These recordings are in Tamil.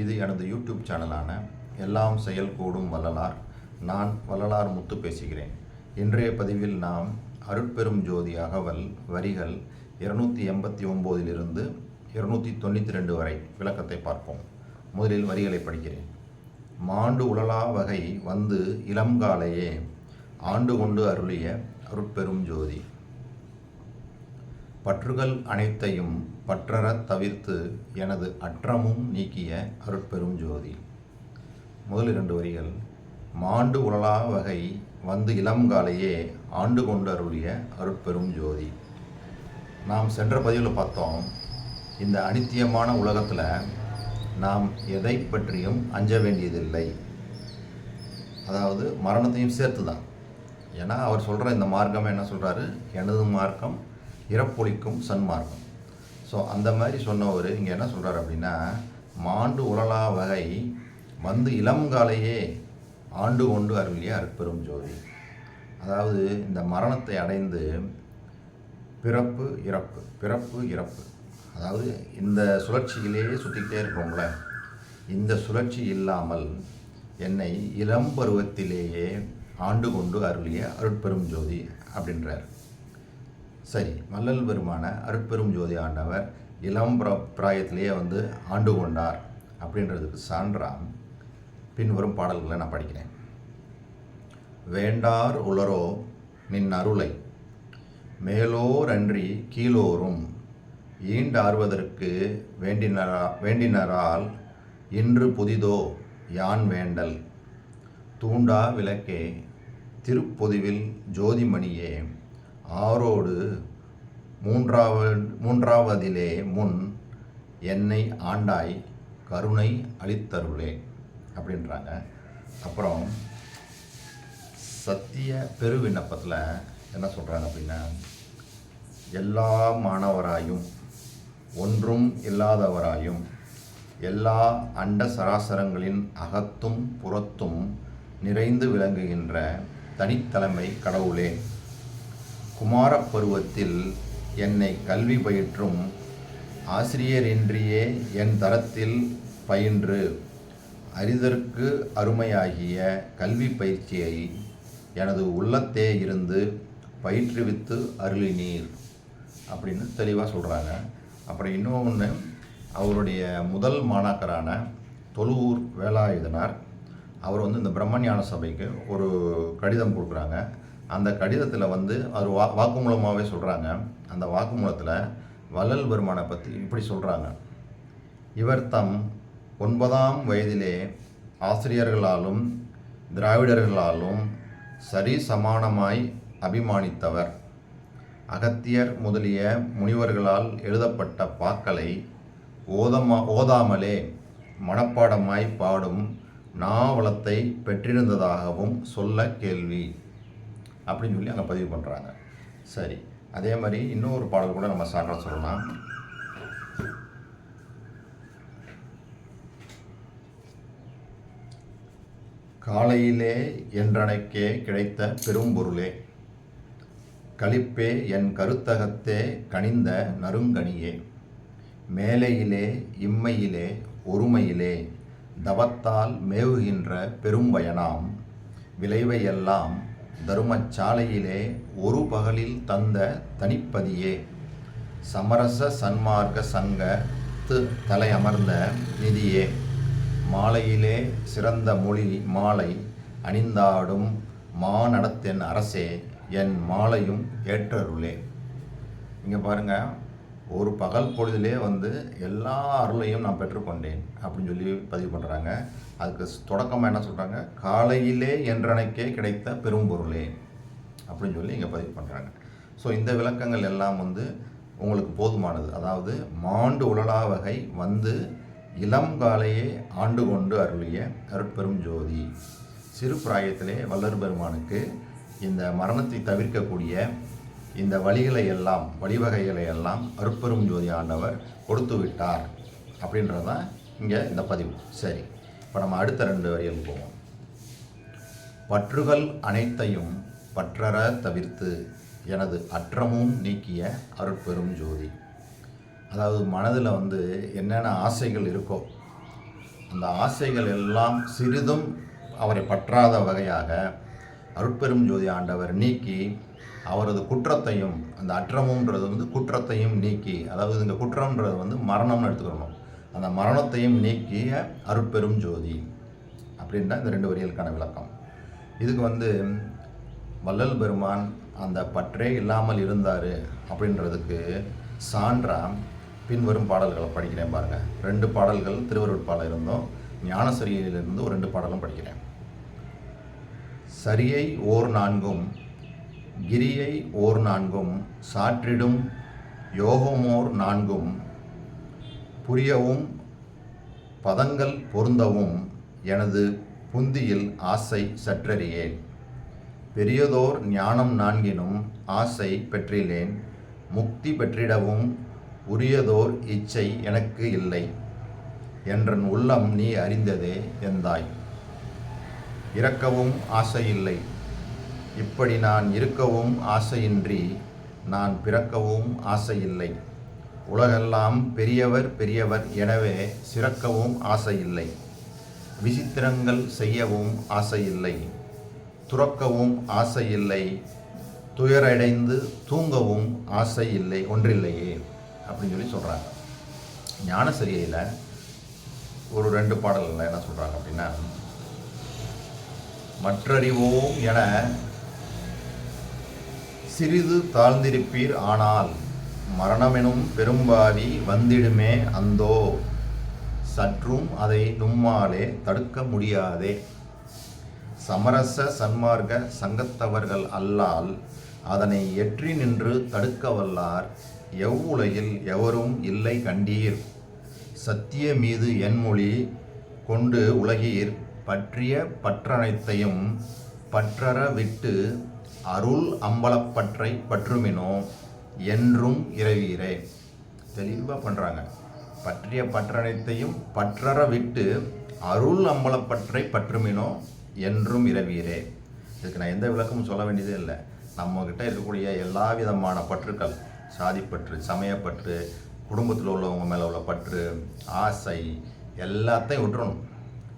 இது எனது யூடியூப் சேனலான எல்லாம் செயல் கூடும் வள்ளலார். நான் வள்ளலார் முத்து பேசுகிறேன். இன்றைய பதிவில் நாம் அருட்பெரும் ஜோதி அகவல் வரிகள் இருநூற்றி எண்பத்தி ஒம்போதிலிருந்து இருநூற்றி தொண்ணூற்றி ரெண்டு வரை விளக்கத்தை பார்ப்போம். முதலில் வரிகளை படிக்கிறேன். மாண்டு உழலா வகை வந்து இளங்காலையே ஆண்டு கொண்டு அருளிய அருட்பெரும் ஜோதி. பற்றுகள் அனைத்தையும் பற்றறத் தவிர்த்து எனது அற்றமும் நீக்கிய அருட்பெரும் ஜோதி. முதல் இரண்டு வரிகள் மாண்டு உழலா வகை வந்து இளங்காலையே ஆண்டு கொண்டு அருளிய அருட்பெரும் ஜோதி. நாம் சென்ற பதிவில் பார்த்தோம் இந்த அனித்தியமான உலகத்தில் நாம் எதை பற்றியும் அஞ்ச வேண்டியதில்லை. அதாவது மரணத்தையும் சேர்த்து தான் ஏன்னா அவர் சொல்கிற இந்த மார்க்கம் என்ன சொல்கிறாரு எனது மார்க்கம் இறப்பொழிக்கும் சன்மார்க்கம். ஸோ அந்த மாதிரி சொன்னவர் இங்கே என்ன சொல்கிறார் அப்படின்னா மாண்டு உழலா வகை வந்து இளங்காலையே ஆண்டு கொண்டு அருளிய அற்பெரும் ஜோதி. அதாவது இந்த மரணத்தை அடைந்து பிறப்பு இறப்பு பிறப்பு இறப்பு. அதாவது இந்த சுழற்சியிலேயே சுற்றிக்கிட்டே இருக்கோம்ல இந்த சுழற்சி இல்லாமல் என்னை இளம் பருவத்திலேயே ஆண்டு கொண்டு அருளிய அருட்பெரும் ஜோதி அப்படின்றார். சரி வள்ளல் பெருமான அருட்பெரும் ஜோதி ஆண்டவர் இளம் பிர பிராயத்திலேயே வந்து ஆண்டு கொண்டார் அப்படின்றதுக்கு சான்றாம். பின்வரும் பாடல்களை நான் படிக்கிறேன். வேண்டார் உளரோ நின் அருளை மேலோரன்றி கீழோரும் ஈண்டார்வதற்கு வேண்டினரா வேண்டினரால் இன்று புதிதோ யான் வேண்டல். தூண்டா விளக்கே திருப்பொதிவில் ஜோதிமணியே ஆரோடு மூன்றாவது மூன்றாவதிலே முன் என்னை ஆண்டாய் கருணை அளித்தருளே அப்படின்றாங்க. அப்புறம் சத்திய பெரு விண்ணப்பத்தில் என்ன சொல்கிறாங்க அப்படின்னா எல்லா மாணவராயும் ஒன்றும் இல்லாதவராயும் எல்லா அண்ட சராசரங்களின் அகத்தும் புறத்தும் நிறைந்து விளங்குகின்ற தனித்தலைமை கடவுளே குமாரப் பருவத்தில் என்னை கல்வி பயிற்றும் ஆசிரியரின்றியே என் தரத்தில் பயின்று அரிதற்கு அருமையாகிய கல்வி பயிற்சியை எனது உள்ளத்தே இருந்து பயிற்றுவித்து அருளினீர் அப்படின்னு தெளிவாக சொல்கிறாங்க அப்புறம் இன்னொன்று அவருடைய முதல் மாணாக்கரான தொழுவூர் வேலாயுதனார். அவர் வந்து இந்த பிரம்மஞான சபைக்கு ஒரு கடிதம் கொடுக்குறாங்க. அந்த கடிதத்தில் வந்து அவர் வா வாக்குமூலமாகவே சொல்கிறாங்க அந்த வாக்குமூலத்தில் வள்ளல் பெருமானை பற்றி இப்படி சொல்கிறாங்க இவர் தம் ஒன்பதாம் வயதிலே ஆசிரியர்களாலும் திராவிடர்களாலும் சரி சமானமாய் அபிமானித்தவர். அகத்தியர் முதலிய முனிவர்களால் எழுதப்பட்ட பாக்களை ஓதமா ஓதாமலே மனப்பாடமாய் பாடும் நாவலத்தை பெற்றிருந்ததாகவும் சொல்ல கேள்வி. அப்படின்னு சொல்லி அங்கே பதிவு பண்ணுறாங்க சரி. அதே மாதிரி இன்னொரு பாடல் கூட நம்ம சான்றா சொல்லலாம். காலையிலே என்றனைக்கே கிடைத்த பெரும்பொருளே களிப்பே என் கருத்தகத்தே கனிந்த நறுங்கனியே மேலையிலே இம்மையிலே ஒருமையிலே தவத்தால் மேவுகின்ற பெரும்பயனாம் விளைவையெல்லாம் தருமச்சாலையிலே ஒரு பகலில் தந்த தனிப்பதியே. சமரச சன்மார்க்க சங்க து தலை அமர்ந்த நிதியே. மாலையிலே சிறந்த மொழி மாலை அணிந்தாடும் மாநடத்தின் அரசே என் மாலையும் ஏற்றருளே. இங்கே பாருங்கள் ஒரு பகல் பொழுதிலே வந்து எல்லா அருளையும் நான் பெற்றுக்கொண்டேன் அப்படின்னு சொல்லி பதிவு பண்ணுறாங்க அதுக்கு தொடக்கமாக என்ன சொல்கிறாங்க காலையிலே என்றனைக்கே கிடைத்த பெரும்பொருளே அப்படின்னு சொல்லி இங்கே பதிவு பண்ணுறாங்க ஸோ இந்த விளக்கங்கள் எல்லாம் வந்து உங்களுக்கு போதுமானது. அதாவது மாண்டு உழலா வகை வந்து இளம் காலையே ஆண்டு கொண்டு அருளிய அருட்பெரும் ஜோதி. சிறு பிராயத்திலே வல்லர் பெருமானுக்கு இந்த மரணத்தை தவிர்க்கக்கூடிய இந்த வழிகளை எல்லாம் வழிவகைகளை எல்லாம் அருட்பெரும் ஜோதி ஆண்டவர் கொடுத்து விட்டார் அப்படின்றது தான் இங்கே இந்த பதிவு. சரி இப்போ நம்ம அடுத்த ரெண்டு வரியில் போவோம். பற்றுகள் அனைத்தையும் பற்றற தவிர்த்து எனது அற்றமும் நீக்கிய அருட்பெரும் ஜோதி. அதாவது மனதில் வந்து என்னென்ன ஆசைகள் இருக்கோ அந்த ஆசைகள் எல்லாம் சிறிதும் அவரை பற்றாத வகையாக அருட்பெரும் ஜோதி ஆண்டவர் நீக்கி அவரது குற்றத்தையும் அந்த அற்றமுன்றது வந்து குற்றத்தையும் நீக்கி அதாவது இந்த குற்றம்ன்றது வந்து மரணம்னு எடுத்துக்கணும். அந்த மரணத்தையும் நீக்கிய அருட்பெரும் ஜோதி அப்படின்னா இந்த ரெண்டு வரிகளுக்கான விளக்கம். இதுக்கு வந்து வள்ளல் பெருமான் அந்த பற்றே இல்லாமல் இருந்தார் அப்படின்றதுக்கு சான்றா பின்வரும் பாடல்களை படிக்கிறேன் பாருங்கள் ரெண்டு பாடல்கள் திருவருட்பால இருந்தும் ஞானசரியிலிருந்து ஒரு ரெண்டு பாடலும் படிக்கிறேன். சரியை ஓர் நான்கும் கிரியை ஓர் நான்கும் சாற்றிடும் யோகமோர் நான்கும். புரியவும் பதங்கள் பொருந்தவும் எனது புந்தியில் ஆசை சற்றறியேன் பெரியதோர் ஞானம் நான்கினும் ஆசை பெற்றிலேன் முக்தி பெற்றிடவும் உரியதோர் இச்சை எனக்கு இல்லை. என்றன் உள்ளம் நீ அறிந்ததே எந்தாய்? இறக்கவும் ஆசையில்லை இப்படி நான் இருக்கவும் ஆசையின்றி நான் பிறக்கவும் ஆசையில்லை. உலகெல்லாம் பெரியவர் பெரியவர் எனவே சிறக்கவும் ஆசையில்லை. விசித்திரங்கள் செய்யவும் ஆசையில்லை. துறக்கவும் ஆசையில்லை. துயரடைந்து தூங்கவும் ஆசை இல்லை ஒன்றில்லையே அப்படின்னு சொல்லி சொல்கிறாங்க ஞானசரியில் ஒரு ரெண்டு பாடல்களில் என்ன சொல்கிறாங்க அப்படின்னா மற்றறிவோம் என சிறிது தாழ்ந்திருப்பீர் ஆனால் மரணமெனும் பெரும்பாவி வந்திடுமே அந்தோ. சற்றும் அதை நும்மாலே தடுக்க முடியாதே. சமரச சன்மார்க்க சங்கத்தவர்கள் அல்லால் அதனை எற்றி நின்று தடுக்க வல்லார். எவ்வுலகில் எவரும் இல்லை கண்டீர். சத்திய மீது என்மொழி கொண்டு உலகீர் பற்றிய பற்றனைத்தையும் பற்றற விட்டு அருள் அம்பலப்பற்றை பற்றுமினோ என்றும் இரவீரே தெளிவாக பண்ணுறாங்க பற்றிய பற்றனைத்தையும் பற்றற விட்டு அருள் அம்பலப்பற்றை பற்றுமினோ என்றும் இரவீரே இதுக்கு நான் எந்த விளக்கமும் சொல்ல வேண்டியதே இல்லை. நம்மக்கிட்ட இருக்கக்கூடிய எல்லா விதமான பற்றுக்கள் சாதிப்பற்று சமயப்பற்று குடும்பத்தில் உள்ளவங்க மேலே உள்ள பற்று ஆசை எல்லாத்தையும் விட்டுறணும்.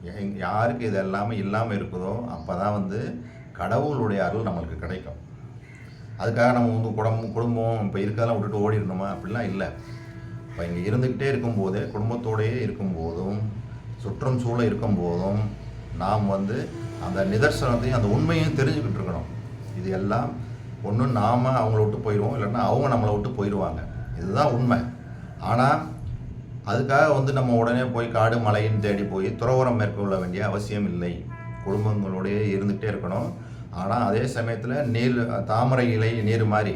எங்- யாருக்கு இது எல்லாமே இல்லாமல் இருக்குதோ அப்போ தான் வந்து கடவுளுடைய அருள் நம்மளுக்கு கிடைக்கும். அதுக்காக நம்ம வந்து குடும்பம் குடும்பம் இப்போ இருக்கதெல்லாம் விட்டுட்டு ஓடிடணுமா? அப்படிலாம் இல்லை. இப்போ இங்கே இருந்துக்கிட்டே இருக்கும்போதே குடும்பத்தோடையே இருக்கும்போதும் சுற்றம் சூழ இருக்கும்போதும் நாம் வந்து அந்த நிதர்சனத்தையும் அந்த உண்மையும் தெரிஞ்சுக்கிட்டு இருக்கணும். இது எல்லாம் ஒன்று நாம் அவங்கள விட்டு போயிடுவோம் இல்லைன்னா அவங்க நம்மளை விட்டு போயிடுவாங்க. இதுதான் உண்மை. ஆனால் அதுக்காக வந்து நம்ம உடனே போய் காடு மலையும் தேடி போய் துறவரம் மேற்கொள்ள வேண்டிய அவசியம் இல்லை. குடும்பங்களோடையே இருந்துகிட்டே இருக்கணும். ஆனால் அதே சமயத்தில் நீர் தாமரை இலை நீர் மாதிரி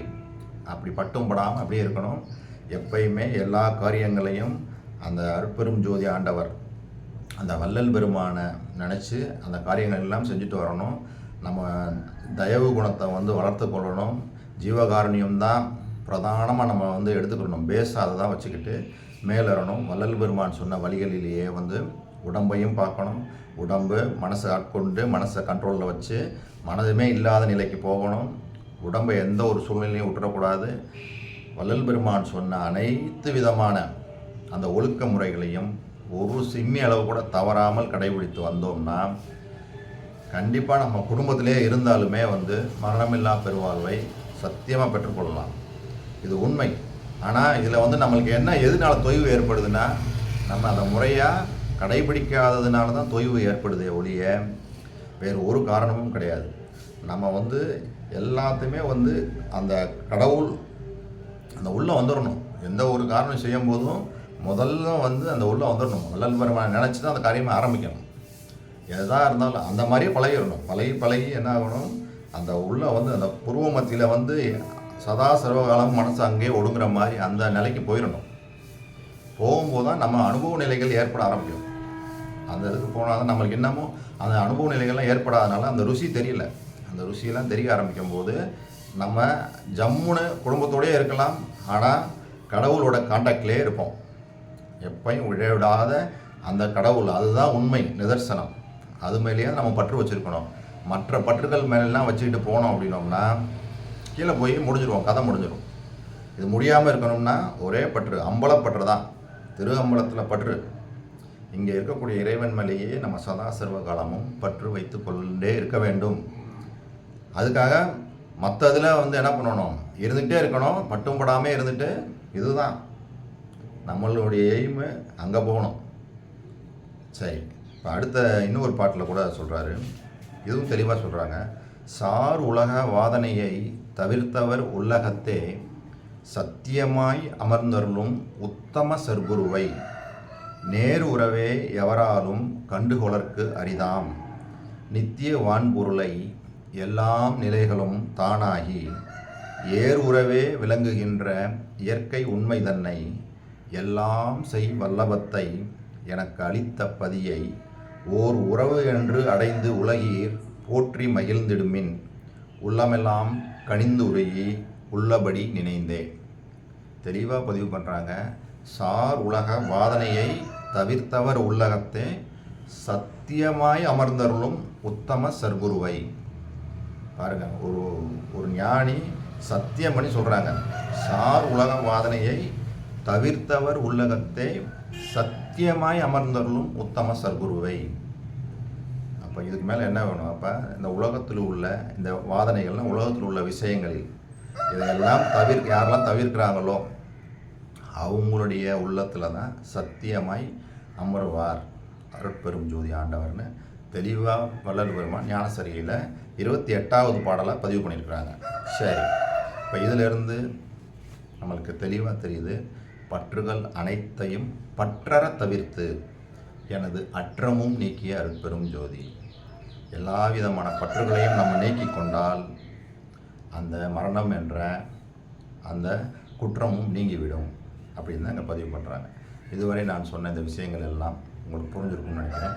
அப்படி பட்டும் படாமல் அப்படியே இருக்கணும். எப்பயுமே எல்லா காரியங்களையும் அந்த அற்பெரும் ஜோதி ஆண்டவர் அந்த வள்ளல் பெருமானை நினச்சி அந்த காரியங்கள் எல்லாம் செஞ்சுட்டு வரணும். நம்ம தயவு குணத்தை வந்து வளர்த்து கொள்ளணும். ஜீவகாருண்யம் தான் பிரதானமாக நம்ம வந்து எடுத்துக்கணும். பேஸ் அதை தான் வச்சுக்கிட்டு மேலேறணும். வள்ளல் பெருமான் சொன்ன வழிகளிலேயே வந்து உடம்பையும் பார்க்கணும். உடம்பு மனசை ஆட்கொண்டு மனசை கண்ட்ரோலில் வச்சு மனதுமே இல்லாத நிலைக்கு போகணும். உடம்பை எந்த ஒரு சூழ்நிலையும் விட்டுறக்கூடாது வள்ளல் பெருமான் சொன்ன அனைத்து விதமான அந்த ஒழுக்க முறைகளையும் ஒரு சிம்மி அளவு கூட தவறாமல் கடைபிடித்து வந்தோம்னா கண்டிப்பாக நம்ம குடும்பத்திலே இருந்தாலுமே வந்து மரணமில்லா பெருவாழ்வை சத்தியமாக பெற்றுக்கொள்ளலாம். இது உண்மை. ஆனால் இதில் வந்து நம்மளுக்கு என்ன எதனால தொய்வு ஏற்படுதுன்னா நம்ம அதை முறையாக கடைபிடிக்காததுனால தான் தொய்வு ஏற்படுதே ஒழிய வேறு ஒரு காரணமும் கிடையாது. நம்ம வந்து எல்லாத்தையுமே வந்து அந்த கடவுள் அந்த உள்ளே வந்துடணும் எந்த ஒரு காரணம் செய்யும் போதும் முதல்ல வந்து அந்த உள்ளே வந்துடணும் வள்ளல் பெருமானை நினச்சி தான் அந்த காரியமாக ஆரம்பிக்கணும். எதாக இருந்தாலும் அந்த மாதிரியே பழகிடணும். பழகி பழகி என்ன ஆகணும்? அந்த உள்ள வந்து அந்த புருவ மத்தியில் வந்து சதா சர்வகாலம் மனசு அங்கேயே ஒடுங்குற மாதிரி அந்த நிலைக்கு போயிடணும். போகும்போது தான் நம்ம அனுபவ நிலைகள் ஏற்பட ஆரம்பிக்கும். அந்த இதுக்கு போனால் தான் நம்மளுக்கு இன்னமும் அந்த அனுபவ நிலைகள்லாம் ஏற்படாதனால அந்த ருசி தெரியல. அந்த ருசியெல்லாம் தெரிய ஆரம்பிக்கும் போது நம்ம ஜம்முன்னு குடும்பத்தோடயே இருக்கலாம் ஆனால் கடவுளோட காண்டாக்ட்லேயே இருப்போம். எப்பையும் விடாத அந்த கடவுள் அதுதான் உண்மை நிதர்சனம். அது மேலேயே நம்ம பற்று வச்சுருக்கணும். மற்ற பற்றுகள் மேலெல்லாம் வச்சுக்கிட்டு போனோம் அப்படின்னோம்னா கீழே போய் முடிஞ்சிடுவோம் கதை முடிஞ்சிடும் இது முடியாமல் இருக்கணும்னா ஒரே பற்று அம்பலப்பற்று தான். திரு அம்பலத்தில் பற்று. இங்கே இருக்கக்கூடிய இறைவன் மேலேயே நம்ம சதா சர்வ காலமும் பற்று வைத்து கொண்டே இருக்க வேண்டும். அதுக்காக மற்ற இதில் வந்து என்ன பண்ணணும்? இருந்துகிட்டே இருக்கணும். பட்டும் படாமல் இருந்துட்டு இதுதான். நம்மளுடைய எய்மு அங்கே போகணும். சரி. இப்போ அடுத்த இன்னொரு பாட்டில் கூட சொல்கிறாரு இதுவும் தெளிவாக சொல்கிறாங்க சார் உலக வாதனையை தவிர்த்தவர் உள்ளகத்தே சத்தியமாய் அமர்ந்தருளும் உத்தம சர்க்குருவை நேர் உறவே எவராலும் கண்டுகொளற்கு அரிதாம். நித்திய வான்பொருளை எல்லாம் நிலைகளும் தானாகி ஏர் உறவே விளங்குகின்ற இயற்கை உண்மை தன்னை எல்லாம் செய் வல்லபத்தை எனக்கு அளித்த பதியை ஓர் உறவு என்று அடைந்து உலகீர் போற்றி மகிழ்ந்திடுமின். உள்ளமெல்லாம் கனிந்துருகி உள்ளபடி நினைந்தே தெளிவாக பதிவு பண்ணுறாங்க சார் உலக வாதனையை தவிர்த்தவர் உள்ளகத்தே சத்தியமாய் அமர்ந்தருளும் உத்தம சர்க்குருவை. பாருங்க ஒரு ஒரு ஞானி சத்தியம் பண்ணி சொல்கிறாங்க சார் உலக வாதனையை தவிர்த்தவர் உள்ளகத்தை சத்தியமாய் அமர்ந்தருளும் உத்தம சர்க்குருவை. அப்போ இதுக்கு மேலே என்ன வேணும்? அப்போ இந்த உலகத்தில் உள்ள இந்த வாதனைகள்லாம் உலகத்தில் உள்ள விஷயங்களில் இதையெல்லாம் தவிர்க்க யாரெல்லாம் தவிர்க்கிறாங்களோ அவங்களுடைய உள்ளத்தில் தான் சத்தியமாய் அமர்வார் அருட்பெரும் ஜோதி ஆண்டவர்னு. தெளிவாக வள்ளல் பெருமான் ஞானசரியில் இருபத்தி எட்டாவது பாடலாக பதிவு பண்ணியிருக்கிறாங்க. சரி. இப்போ இதிலிருந்து நம்மளுக்கு தெளிவாக தெரியுது பற்றுகள் அனைத்தையும் பற்றற தவிர்த்து எனது அற்றமும் நீக்கிய அருட்பெரும் ஜோதி. எல்லா விதமான பற்றுகளையும் நம்ம நீக்கி கொண்டால் அந்த மரணம் என்ற அந்த குற்றமும் நீங்கிவிடும் அப்படின்னு தான் இங்கே பதிவு பண்ணுறாங்க இதுவரை நான் சொன்ன இந்த விஷயங்கள் எல்லாம் உங்களுக்கு புரிஞ்சிருக்கும்னு நினைக்கிறேன்.